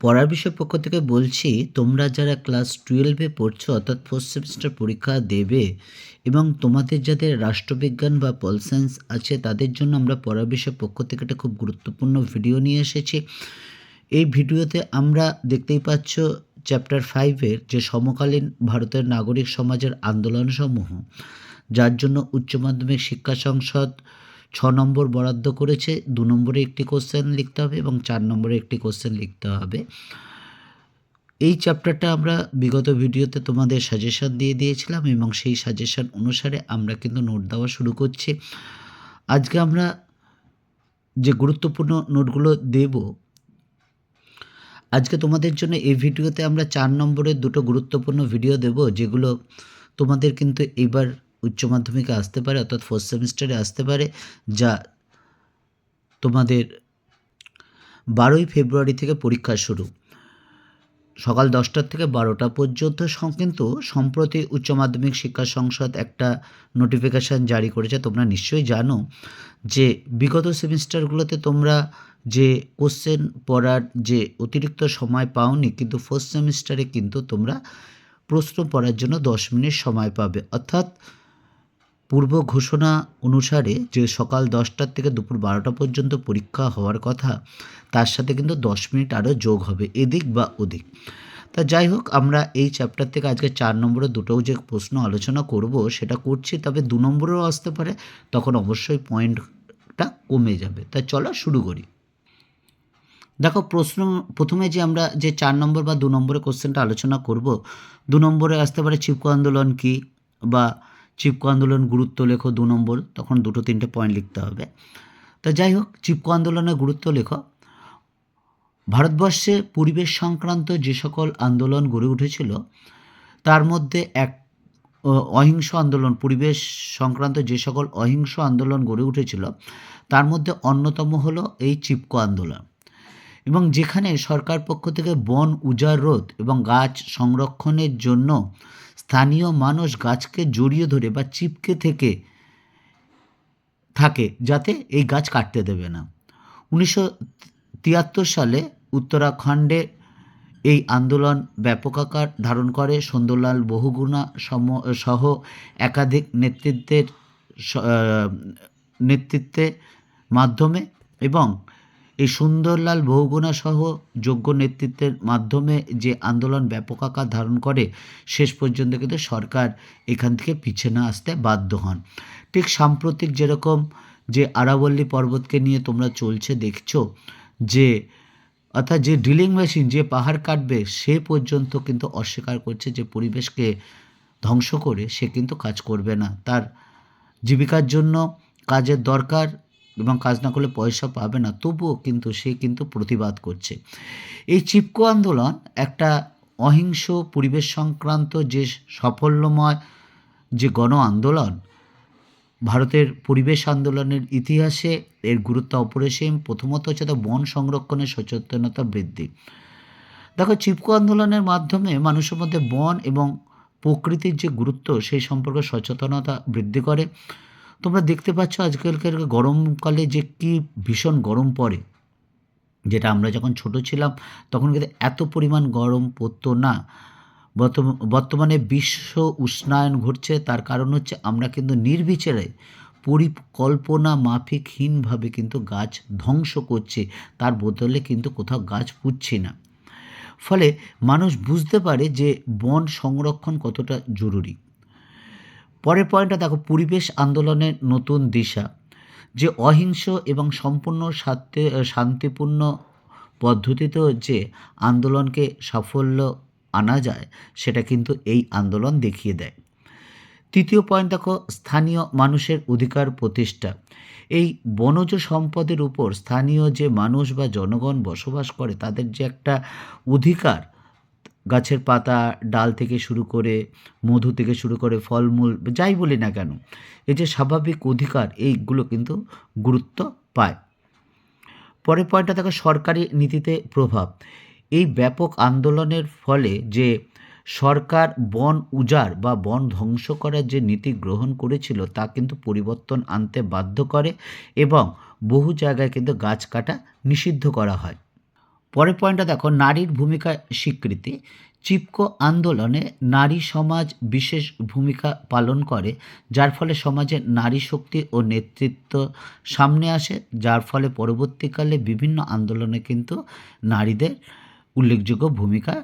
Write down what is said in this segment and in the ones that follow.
পড়ার বিষয় পক্ষ থেকে বলছি, তোমরা যারা ক্লাস টুয়েলভে পড়ছো, অর্থাৎ ফোর্থ সেমিস্টার পরীক্ষা দেবে এবং তোমাদের যাদের রাষ্ট্রবিজ্ঞান বা পল সায়েন্স আছে, তাদের জন্য আমরা পড়ার বিষয় পক্ষ থেকে একটা খুব গুরুত্বপূর্ণ ভিডিও নিয়ে এসেছি। এই ভিডিওতে আমরা দেখতেই পাচ্ছ চ্যাপ্টার ফাইভের যে সমকালীন ভারতের নাগরিক সমাজের আন্দোলনসমূহ, যার জন্য উচ্চ মাধ্যমিক শিক্ষা সংসদ ছ নম্বর বরাদ্দ করেছে, দু নম্বরে একটি কোশ্চেন লিখতে হবে এবং চার নম্বরে একটি কোশ্চেন লিখতে হবে। এই চ্যাপ্টারটা আমরা বিগত ভিডিওতে তোমাদের সাজেশন দিয়ে দিয়েছিলাম এবং সেই সাজেশন অনুসারে আমরা কিন্তু নোট দেওয়া শুরু করছি। আজকে আমরা যে গুরুত্বপূর্ণ নোটগুলো দেব, আজকে তোমাদের জন্য এই ভিডিওতে আমরা চার নম্বরের দুটো গুরুত্বপূর্ণ ভিডিও দেব, যেগুলো তোমাদের কিন্তু এবার উচ্চ মাধ্যমিকে আসতে পারে, অর্থাৎ ফোর্থ সেমিস্টারে আসতে পারে, যা তোমাদের বারোই ফেব্রুয়ারি থেকে পরীক্ষা শুরু। সকাল দশটার থেকে বারোটা পর্যন্ত কিন্তু সম্প্রতি উচ্চ মাধ্যমিক শিক্ষা সংসদ একটা নোটিফিকেশান জারি করেছে, তোমরা নিশ্চয়ই জানো, যে বিগত সেমিস্টারগুলোতে তোমরা যে কোশ্চেন পড়ার যে অতিরিক্ত সময় পাওনি, কিন্তু ফার্স্ট সেমিস্টারে কিন্তু তোমরা প্রশ্ন পড়ার জন্য দশ মিনিট সময় পাবে। অর্থাৎ পূর্ব ঘোষণা অনুসারে যে সকাল দশটার থেকে দুপুর বারোটা পর্যন্ত পরীক্ষা হওয়ার কথা, তার সাথে কিন্তু দশ মিনিট আরও যোগ হবে, এদিক বা ওদিক। তা যাই হোক, আমরা এই চ্যাপ্টার থেকে আজকে চার নম্বরে দুটোও যে প্রশ্ন আলোচনা করব, সেটা করছি, তবে দু নম্বরেও আসতে পারে, তখন অবশ্যই পয়েন্টটা কমে যাবে। তা চলো শুরু করি। দেখো, প্রশ্ন, প্রথমে যে আমরা যে চার নম্বর বা দু নম্বরে কোশ্চেনটা আলোচনা করব, দু নম্বরে আসতে পারে চিপকো আন্দোলন কি? বা চিপকো আন্দোলন গুরুত্ব লেখো দু নম্বর, তখন দুটো তিনটে পয়েন্ট লিখতে হবে। তা যাই হোক, চিপকো আন্দোলনের গুরুত্ব লেখো। ভারতবর্ষে পরিবেশ সংক্রান্ত যে সকল আন্দোলন গড়ে উঠেছিল, তার মধ্যে এক অহিংস আন্দোলন, পরিবেশ সংক্রান্ত যে সকল অহিংস আন্দোলন গড়ে উঠেছিল, তার মধ্যে অন্যতম হলো এই চিপকো আন্দোলন। এবং যেখানে সরকার পক্ষ থেকে বন, উজাড় রোধ এবং গাছ সংরক্ষণের জন্য স্থানীয় মানুষ গাছকে জড়িয়ে ধরে বা চিপকে থেকে, থাকে যাতে এই গাছ কাটতে দেবে না। উনিশশো তিয়াত্তর সালে উত্তরাখণ্ডে এই আন্দোলন ব্যাপক আকার ধারণ করে। সুন্দরলাল, বহুগুণা সম, সহ একাধিক নেতৃত্বের নেতৃত্বে মাধ্যমে এবং এই সুন্দরলাল বহুগুণা সহ যোগ্য নেতৃত্বের মাধ্যমে যে আন্দোলন ব্যাপক আকার ধারণ করে, শেষ পর্যন্ত কিন্তু সরকার এখান থেকে পিছিয়ে না আসতে বাধ্য হন। ঠিক সাম্প্রতিক যেরকম যে আরাবল্লী পর্বতকে নিয়ে তোমরা চলছে দেখছ, যে, অর্থাৎ যে ড্রিলিং মেশিন যে পাহাড় কাটবে, সে পর্যন্ত কিন্তু অস্বীকার করছে যে পরিবেশকে ধ্বংস করে সে কিন্তু কাজ করবে না। তার জীবিকার জন্য কাজের দরকার এবং কাজ না করলে পয়সা পাবে না, তবুও কিন্তু সে কিন্তু প্রতিবাদ করছে। এই চিপকো আন্দোলন একটা অহিংস পরিবেশ সংক্রান্ত যে সাফল্যময় যে গণ আন্দোলন, ভারতের পরিবেশ আন্দোলনের ইতিহাসে এর গুরুত্ব অপরিসীম, প্রথমত হচ্ছে তো বন সংরক্ষণের সচেতনতা বৃদ্ধি। দেখো, চিপকো আন্দোলনের মাধ্যমে মানুষের মধ্যে বন এবং প্রকৃতির যে গুরুত্ব, সেই সম্পর্কে সচেতনতা বৃদ্ধি করে। তোমরা দেখতে পাচ্ছ আজকালকার গরমকালে যে কি ভীষণ গরম পড়ে। যেটা আমরা যখন ছোট ছিলাম, তখন কিন্তু এত পরিমাণ গরম পড়তো না। বর্তম- বর্তমানে বিশ্ব উষ্ণায়ন ঘটছে, তার কারণ হচ্ছে আমরা কিন্তু নির্বিচারে পরিকল্পনা মাফিকহীনভাবে কিন্তু গাছ ধ্বংস করছে, তার বদলে কিন্তু কোথাও গাছ পুঁতছি না। ফলে মানুষ বুঝতে পারে যে বন সংরক্ষণ কতটা জরুরি। পরের পয়েন্টটা দেখো, পরিবেশ আন্দোলনের নতুন দিশা। যে অহিংস এবং সম্পূর্ণ শান্তি শান্তিপূর্ণ পদ্ধতিতেও যে আন্দোলনকে সাফল্য আনা যায়, সেটা কিন্তু এই আন্দোলন দেখিয়ে দেয়। তৃতীয় পয়েন্ট দেখো, স্থানীয় মানুষের অধিকার প্রতিষ্ঠা। এই বনজ সম্পদের উপর স্থানীয় যে মানুষ বা জনগণ বসবাস করে, তাদের যে একটা অধিকার গাছের পাতা, ডাল থেকে শুরু করে মধু থেকে শুরু করে ফলমূল, যাই বলি না কেন, এই যে স্বাভাবিক অধিকার, এইগুলো কিন্তু গুরুত্ব পায়। পরের পয়েন্টটা দেখো, সরকারি নীতিতে প্রভাব। এই ব্যাপক আন্দোলনের ফলে যে সরকার বন উজাড় বা বন ধ্বংস করার যে নীতি গ্রহণ করেছিল, তা কিন্তু পরিবর্তন আনতে বাধ্য করে এবং বহু জায়গায় কিন্তু গাছ কাটা নিষিদ্ধ করা হয়। পরের পয়েন্টটা দেখো, নারীর ভূমিকা স্বীকৃতি। চিপকো আন্দোলনে নারী সমাজ বিশেষ ভূমিকা পালন করে, যার ফলে সমাজে নারী শক্তি ও নেতৃত্ব সামনে আসে, যার ফলে পরবর্তীকালে বিভিন্ন আন্দোলনে কিন্তু নারীদের উল্লেখযোগ্য ভূমিকা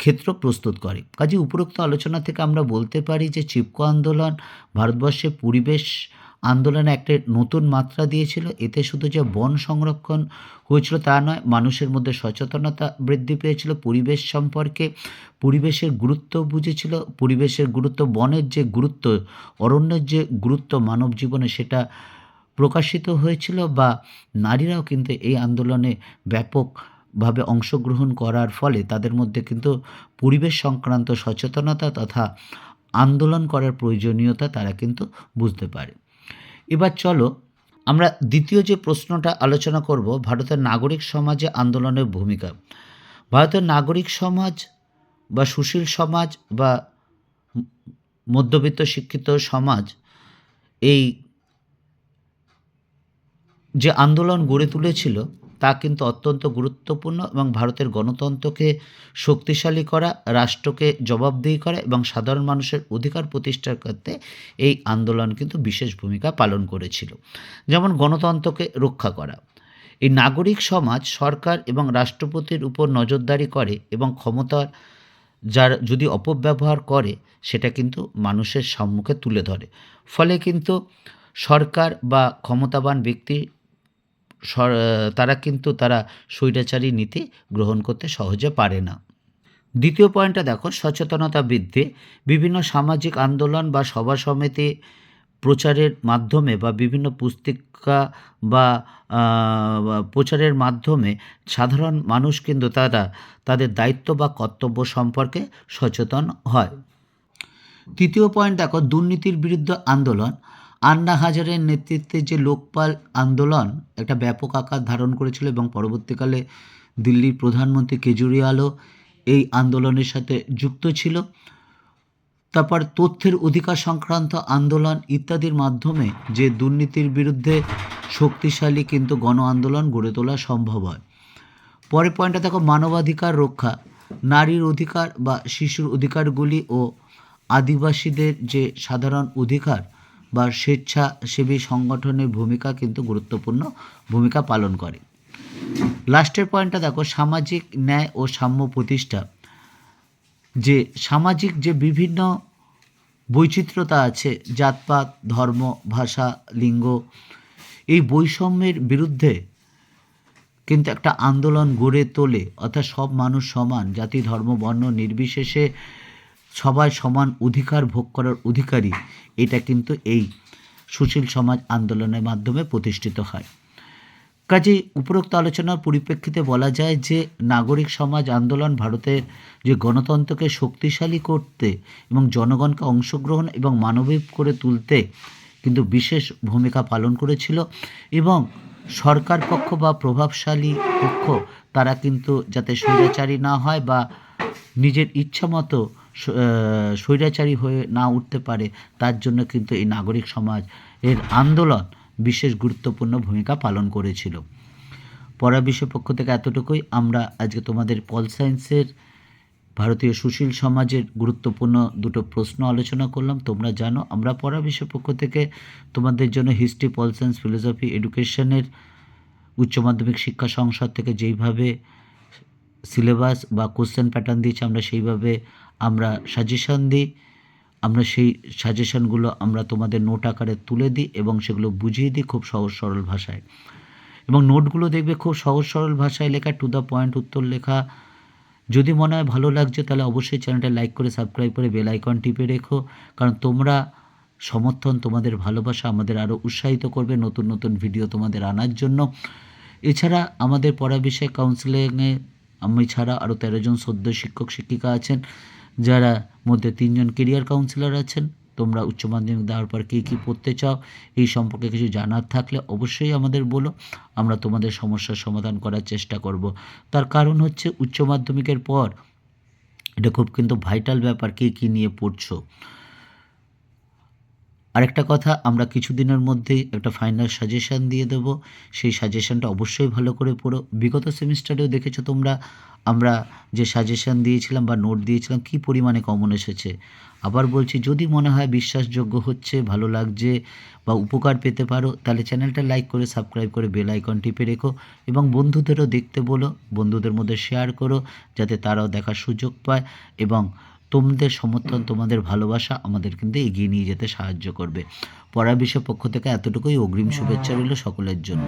ক্ষেত্র প্রস্তুত করে। কাজে উপরোক্ত আলোচনা থেকে আমরা বলতে পারি যে, চিপকো আন্দোলন ভারতবর্ষে পরিবেশ আন্দোলনে একটা নতুন মাত্রা দিয়েছিল। এতে শুধু যে বন সংরক্ষণ হয়েছিল তা নয়, মানুষের মধ্যে সচেতনতা বৃদ্ধি পেয়েছিল, পরিবেশ সম্পর্কে পরিবেশের গুরুত্ব বুঝেছিল। পরিবেশের গুরুত্ব, বনের যে গুরুত্ব, অরণ্যের যে গুরুত্ব মানব জীবনে সেটা প্রকাশিত হয়েছিল বা নারীরাও কিন্তু এই আন্দোলনে ব্যাপকভাবে অংশগ্রহণ করার ফলে তাদের মধ্যে কিন্তু পরিবেশ সংক্রান্ত সচেতনতা তথা আন্দোলন করার প্রয়োজনীয়তা তারা কিন্তু বুঝতে পারে। এবার চলো আমরা দ্বিতীয় যে প্রশ্নটা আলোচনা করব, ভারতের নাগরিক সমাজে আন্দোলনের ভূমিকা। ভারতের নাগরিক সমাজ বা সুশীল সমাজ বা মধ্যবিত্ত শিক্ষিত সমাজ এই যে আন্দোলন গড়ে তুলেছিল তা কিন্তু অত্যন্ত গুরুত্বপূর্ণ এবং ভারতের গণতন্ত্রকে শক্তিশালী করা, রাষ্ট্রকে জবাবদিহি করা এবং সাধারণ মানুষের অধিকার প্রতিষ্ঠার ক্ষেত্রে এই আন্দোলন কিন্তু বিশেষ ভূমিকা পালন করেছিল। যেমন গণতন্ত্রকে রক্ষা করা। এই নাগরিক সমাজ, সরকার এবং রাষ্ট্রপতির উপর নজরদারি করে এবং ক্ষমতার যার যদি অপব্যবহার করে, সেটা কিন্তু মানুষের সম্মুখে তুলে ধরে। ফলে কিন্তু সরকার বা ক্ষমতাবান ব্যক্তি তারা কিন্তু তারা স্বৈরাচারী নীতি গ্রহণ করতে সহজে পারে না। দ্বিতীয় পয়েন্টটা দেখো, সচেতনতা বৃদ্ধি। বিভিন্ন সামাজিক আন্দোলন বা সভা সমিতি প্রচারের মাধ্যমে বা বিভিন্ন পুস্তিকা বা প্রচারের মাধ্যমে সাধারণ মানুষ কিন্তু তারা তাদের দায়িত্ব বা কর্তব্য সম্পর্কে সচেতন হয়। তৃতীয় পয়েন্ট দেখো, দুর্নীতির বিরুদ্ধে আন্দোলন। আন্না হাজারের নেতৃত্বে যে লোকপাল আন্দোলন একটা ব্যাপক আকার ধারণ করেছিল এবং পরবর্তীকালে দিল্লির প্রধানমন্ত্রী কেজরিওয়ালও এই আন্দোলনের সাথে যুক্ত ছিল। তারপর তথ্যের অধিকার সংক্রান্ত আন্দোলন ইত্যাদির মাধ্যমে যে দুর্নীতির বিরুদ্ধে শক্তিশালী কিন্তু গণ আন্দোলন গড়ে তোলা সম্ভব হয়। পরের পয়েন্টটা দেখো, মানবাধিকার রক্ষা। নারীর অধিকার বা শিশুর অধিকারগুলি ও আদিবাসীদের যে সাধারণ অধিকার বা স্বেচ্ছাসেবী সংগঠনের ভূমিকা কিন্তু গুরুত্বপূর্ণ ভূমিকা পালন করে। লাস্টের পয়েন্টটা দেখো, সামাজিক ন্যায় ও সাম্য প্রতিষ্ঠা। যে সামাজিক যে বিভিন্ন বৈচিত্র্যতা আছে, জাতপাত, ধর্ম, ভাষা, লিঙ্গ, এই বৈষম্যের বিরুদ্ধে কিন্তু একটা আন্দোলন গড়ে তোলে, অর্থাৎ সব মানুষ সমান, জাতি, ধর্ম, বর্ণ নির্বিশেষে সবাই সমান অধিকার ভোগ করার অধিকারী এটা কিন্তু এই সুশীল সমাজ আন্দোলনের মাধ্যমে প্রতিষ্ঠিত হয়। কাজেই উপরোক্ত আলোচনার পরিপ্রেক্ষিতে বলা যায় যে নাগরিক সমাজ আন্দোলন ভারতের যে গণতন্ত্রকে শক্তিশালী করতে এবং জনগণকে অংশগ্রহণ এবং মানবিক করে তুলতে কিন্তু বিশেষ ভূমিকা পালন করেছিল এবং সরকার পক্ষ বা প্রভাবশালী পক্ষ তারা কিন্তু যাতে স্বৈরাচারী না হয় বা নিজের ইচ্ছা মতো স- আহ, স্বৈরাচারী হয়ে না উঠতে পারে, তার জন্য কিন্তু এই নাগরিক সমাজ এর আন্দোলন বিশেষ গুরুত্বপূর্ণ ভূমিকা পালন করেছিল। পড়া বিষয় পক্ষ থেকে এতটুকুই। আমরা আজকে তোমাদের পল সায়েন্সের, ভারতীয় সুশীল সমাজের গুরুত্বপূর্ণ দুটো প্রশ্ন আলোচনা করলাম। তোমরা জানো, আমরা পড়া বিষয় পক্ষ থেকে তোমাদের জন্য হিস্ট্রি, পল সায়েন্স, ফিলোসফি, এডুকেশনের উচ্চ মাধ্যমিক শিক্ষা সংসদ থেকে যেইভাবে সিলেবাস বা কোশ্চেন প্যাটার্ন দিয়েছে, আমরা সেইভাবে আমরা সাজেশন দিই, আমরা সেই সাজেশনগুলো আমরা তোমাদের নোট আকারে তুলে দিই এবং সেগুলো বুঝিয়ে দিই খুব সহজ সরল ভাষায়। এবং নোটগুলো দেখবে খুব সহজ সরল ভাষায় লেখা টু দ্য পয়েন্ট উত্তর লেখা। যদি মনে হয় ভালো লাগছে তাহলে অবশ্যই চ্যানেলটা লাইক করে সাবস্ক্রাইব করে বেল আইকন টিপে রেখো। কারণ তোমরা সমর্থন, তোমাদের ভালোবাসা আমাদের আরও উৎসাহিত করবে নতুন নতুন ভিডিও তোমাদের আনার জন্য। এছাড়া আমাদের পড়া বিষয়ে কাউন্সিলিংয়ে আমি ছাড়া আরও তেরো জন সদ্য শিক্ষক, শিক্ষিকা আছেন। যারা মধ্যে তিনজন কেরিয়ার কাউন্সিলর আছেন, তোমরা উচ্চ মাধ্যমিক দেওয়ার পর কী কী পড়তে চাও, এই সম্পর্কে কিছু জানার থাকলে অবশ্যই আমাদের বলো, আমরা তোমাদের সমস্যার সমাধান করার চেষ্টা করব। তার কারণ হচ্ছে উচ্চ মাধ্যমিকের পর, এটা খুব কিন্তু ভাইটাল ব্যাপার, কী কী নিয়ে পড়ছো। আরেকটা কথা, আমরা কিছুদিনের মধ্যেই একটা ফাইনাল সাজেশান দিয়ে দেব। সেই সাজেশানটা অবশ্যই ভালো করে পড়ো। বিগত সেমিস্টারেও দেখেছ তোমরা, আমরা যে সাজেশান দিয়েছিলাম বা নোট দিয়েছিলাম, কী পরিমাণে কমন এসেছে? আবার বলছি, যদি মনে হয় বিশ্বাসযোগ্য হচ্ছে, ভালো লাগছে বা উপকার পেতে পারো, তাহলে চ্যানেলটা লাইক করে সাবস্ক্রাইব করে বেল আইকন টিপে রেখো এবং বন্ধুদেরও দেখতে বলো, বন্ধুদের মধ্যে শেয়ার করো, যাতে তারাও দেখার সুযোগ পায় এবং তোমাদের সমর্থন তোমাদের ভালোবাসা আমাদের কিন্তু এগিয়ে নিয়ে যেতে সাহায্য করবে। পড়া বিষয় পক্ষ থেকে এতটুকুই। অগ্রিম শুভেচ্ছা রইল সকলের জন্য।